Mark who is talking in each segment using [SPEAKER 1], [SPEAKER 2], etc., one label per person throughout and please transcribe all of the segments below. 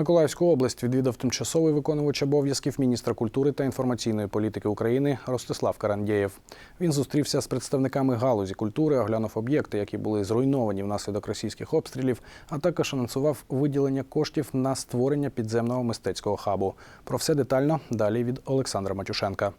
[SPEAKER 1] Миколаївську область відвідав тимчасовий виконувач обов'язків міністра культури та інформаційної політики України Ростислав Карандєєв. Він зустрівся з представниками галузі культури, оглянув об'єкти, які були зруйновані внаслідок російських обстрілів, а також анонсував виділення коштів на створення підземного мистецького хабу. Про все детально далі від Олександра Матюшенка.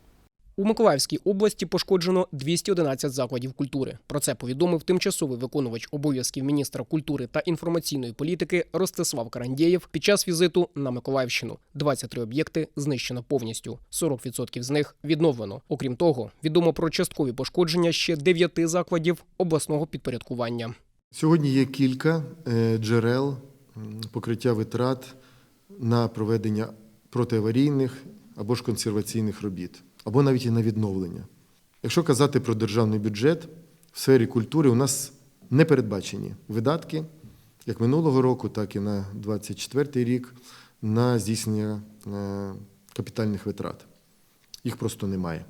[SPEAKER 2] У Миколаївській області пошкоджено 211 закладів культури. Про це повідомив тимчасовий виконувач обов'язків міністра культури та інформаційної політики Ростислав Карандєєв під час візиту на Миколаївщину. 23 об'єкти знищено повністю. 40% з них відновлено. Окрім того, відомо про часткові пошкодження ще 9 закладів обласного підпорядкування.
[SPEAKER 3] Сьогодні є кілька е, джерел покриття витрат на проведення протиаварійних або ж консерваційних робіт, або навіть і на відновлення. Якщо казати про державний бюджет, в сфері культури у нас не передбачені видатки як минулого року, так і на 2024 рік на здійснення е, капітальних витрат. Їх просто немає.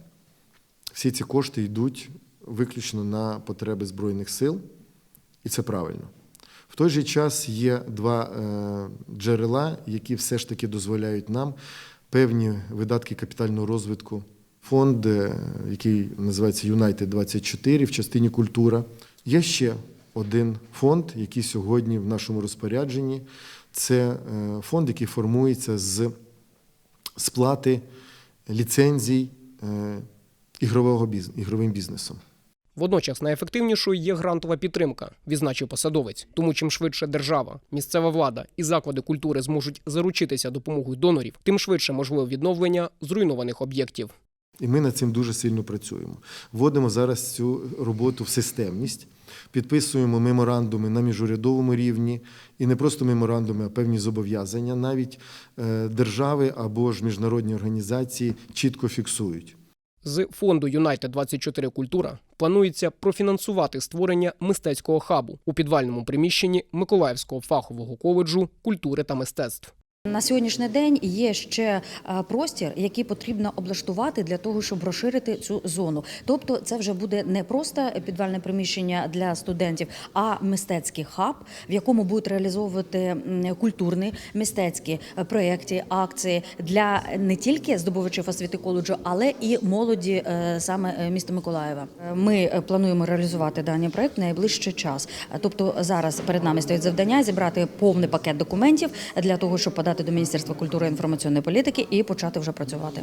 [SPEAKER 3] Всі ці кошти йдуть виключно на потреби Збройних сил, і це правильно. В той же час є два е, джерела, які все ж таки дозволяють нам певні видатки капітального розвитку. Фонд, е, який називається Юнайтед 24 в частині культура. Є ще один фонд, який сьогодні в нашому розпорядженні. Це е, фонд, який формується з сплати ліцензій е, ігрового біз- ігровим бізнесом.
[SPEAKER 2] Водночас найефективнішою є грантова підтримка, відзначив посадовець. Тому чим швидше держава, місцева влада і заклади культури зможуть заручитися допомогою донорів, тим швидше можливе відновлення зруйнованих об'єктів.
[SPEAKER 3] І ми над цим дуже сильно працюємо. Вводимо зараз цю роботу в системність, підписуємо меморандуми на міжурядовому рівні, і не просто меморандуми, а певні зобов'язання. Навіть е, держави або ж міжнародні організації чітко фіксують.
[SPEAKER 2] З фонду Юнайтед 24 Культура планується профінансувати створення мистецького хабу у підвальному приміщенні Миколаївського фахового коледжу культури та мистецтв.
[SPEAKER 4] На сьогоднішній день є ще е, простір, який потрібно облаштувати для того, щоб розширити цю зону. Тобто, це вже буде не просто підвальне приміщення для студентів, а мистецький хаб, в якому будуть реалізовувати культурні мистецькі е, проекти, акції для не тільки здобувачів освіти коледжу, але і молоді е, саме міста Миколаєва. Ми плануємо реалізувати даний проект найближчий час. Тобто зараз перед нами стоїть завдання зібрати повний пакет документів для того, щоб подати до Міністерства культури і інформаційної політики і почати вже працювати.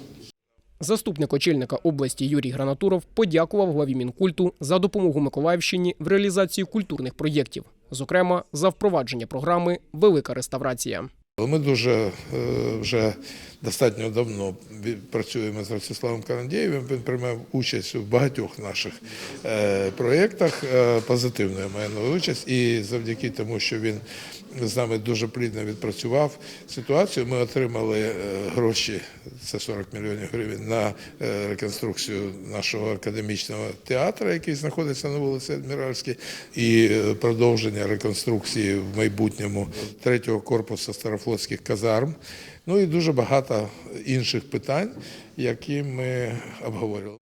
[SPEAKER 2] Заступник очільника області Юрій Гранатуров подякував главі Мінкульту за допомогу Миколаївщині в реалізації культурних проєктів, зокрема за впровадження програми Велика реставрація.
[SPEAKER 5] Ми дуже е, вже достатньо давно працюємо з Ростиславом Карандєєвим. Він приймав участь у багатьох наших е, проєктах. е, Позитивно я участь. І завдяки тому, що він з нами дуже плідно відпрацював ситуацію, ми отримали е, гроші, це 40 мільйонів гривень, на реконструкцію нашого академічного театру, який знаходиться на вулиці Адміральській, і продовження реконструкції в майбутньому третього корпусу старофлотських казарм. Ну і дуже багато інших питань, які ми обговорювали.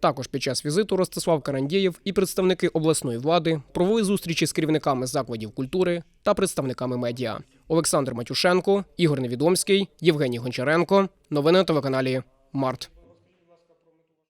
[SPEAKER 2] Також під час візиту Ростислав Карандєєв і представники обласної влади провели зустрічі з керівниками закладів культури та представниками медіа. Олександр Матюшенко, Ігор Невідомський, Євгеній Гончаренко. Новини на телеканалі Март.